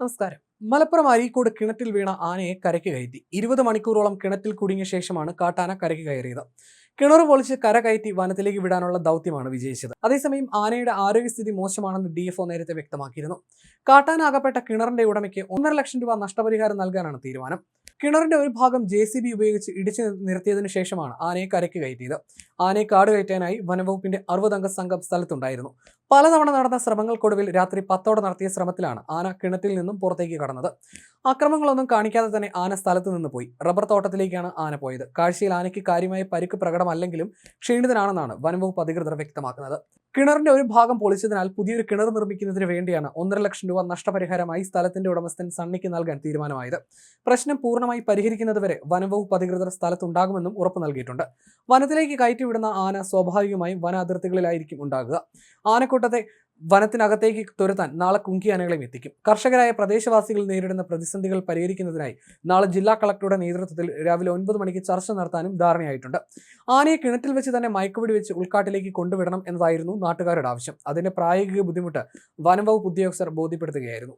നമസ്കാരം. മലപ്പുറം അരീക്കോട് കിണറ്റിൽ വീണ ആനയെ കരയ്ക്ക് കയറ്റി. ഇരുപത് മണിക്കൂറോളം കിണറ്റിൽ കുടുങ്ങിയ ശേഷമാണ് കാട്ടാന കരയ്ക്ക് കയറിയത്. കിണർ പൊളിച്ച് കര കയറ്റി വനത്തിലേക്ക് വിടാനുള്ള ദൗത്യമാണ് വിജയിച്ചത്. അതേസമയം ആനയുടെ ആരോഗ്യസ്ഥിതി മോശമാണെന്ന് ഡി എഫ് നേരത്തെ വ്യക്തമാക്കിയിരുന്നു. കാട്ടാന അകപ്പെട്ട കിണറിന്റെ ഉടമയ്ക്ക് ഒന്നര ലക്ഷം രൂപ നഷ്ടപരിഹാരം നൽകാനാണ് തീരുമാനം. കിണറിന്റെ ഒരു ഭാഗം ജെ സി ബി ഉപയോഗിച്ച് ഇടിച്ചു നിർത്തിയതിനു ശേഷമാണ് ആനയെ കരയ്ക്ക് കയറ്റിയത്. ആനയെ കാട് കയറ്റാനായി വനംവകുപ്പിന്റെ അറുപതംഗ സംഘം സ്ഥലത്തുണ്ടായിരുന്നു. പലതവണ നടന്ന ശ്രമങ്ങൾക്കൊടുവിൽ രാത്രി പത്തോടെ നടത്തിയ ശ്രമത്തിലാണ് ആന കിണറ്റിൽ നിന്നും പുറത്തേക്ക് കടന്നത്. അക്രമങ്ങളൊന്നും കാണിക്കാതെ തന്നെ ആന സ്ഥലത്ത് നിന്ന് പോയി. റബ്ബർ തോട്ടത്തിലേക്കാണ് ആന പോയത്. കാഴ്ചയിൽ ആനയ്ക്ക് കാര്യമായ പരിക്ക് പ്രകടമല്ലെങ്കിലും ക്ഷീണിതനാണെന്നാണ് വനംവകുപ്പ് അധികൃതർ വ്യക്തമാക്കുന്നത്. കിണറിന്റെ ഒരു ഭാഗം പൊളിച്ചതിനാൽ പുതിയൊരു കിണർ നിർമ്മിക്കുന്നതിന് വേണ്ടിയാണ് ഒന്നര ലക്ഷം രൂപ നഷ്ടപരിഹാരമായി സ്ഥലത്തിന്റെ ഉടമസ്ഥൻ സണ്ണിക്ക് നൽകാൻ തീരുമാനമായത്. പ്രശ്നം പൂർണമായി പരിഹരിക്കുന്നതുവരെ വനംവകുപ്പ് അധികൃതർ സ്ഥലത്തുണ്ടാകുമെന്നും ഉറപ്പു നൽകിയിട്ടുണ്ട്. വനത്തിലേക്ക് കയറ്റിവിടുന്ന ആന സ്വാഭാവികമായും വന അതിർത്തികളിലായിരിക്കും ഉണ്ടാകുക. ആനക്കൂട്ടത്തെ വനത്തിനകത്തേക്ക് തുരത്താൻ നാളെ കുങ്കിയാനകളെയും എത്തിക്കും. കർഷകരായ പ്രദേശവാസികൾ നേരിടുന്ന പ്രതിസന്ധികൾ പരിഹരിക്കുന്നതിനായി നാളെ ജില്ലാ കളക്ടറുടെ നേതൃത്വത്തിൽ രാവിലെ ഒൻപത് മണിക്ക് ചർച്ച നടത്താനും ധാരണയായിട്ടുണ്ട്. ആനയെ കിണറ്റിൽ വെച്ച് തന്നെ മയക്കുപിടി വെച്ച് ഉൾക്കാട്ടിലേക്ക് കൊണ്ടുവിടണം എന്നതായിരുന്നു നാട്ടുകാരുടെ ആവശ്യം. അതിന്റെ പ്രായോഗിക ബുദ്ധിമുട്ട് വനംവകുപ്പ് ഉദ്യോഗസ്ഥർ ബോധ്യപ്പെടുത്തുകയായിരുന്നു.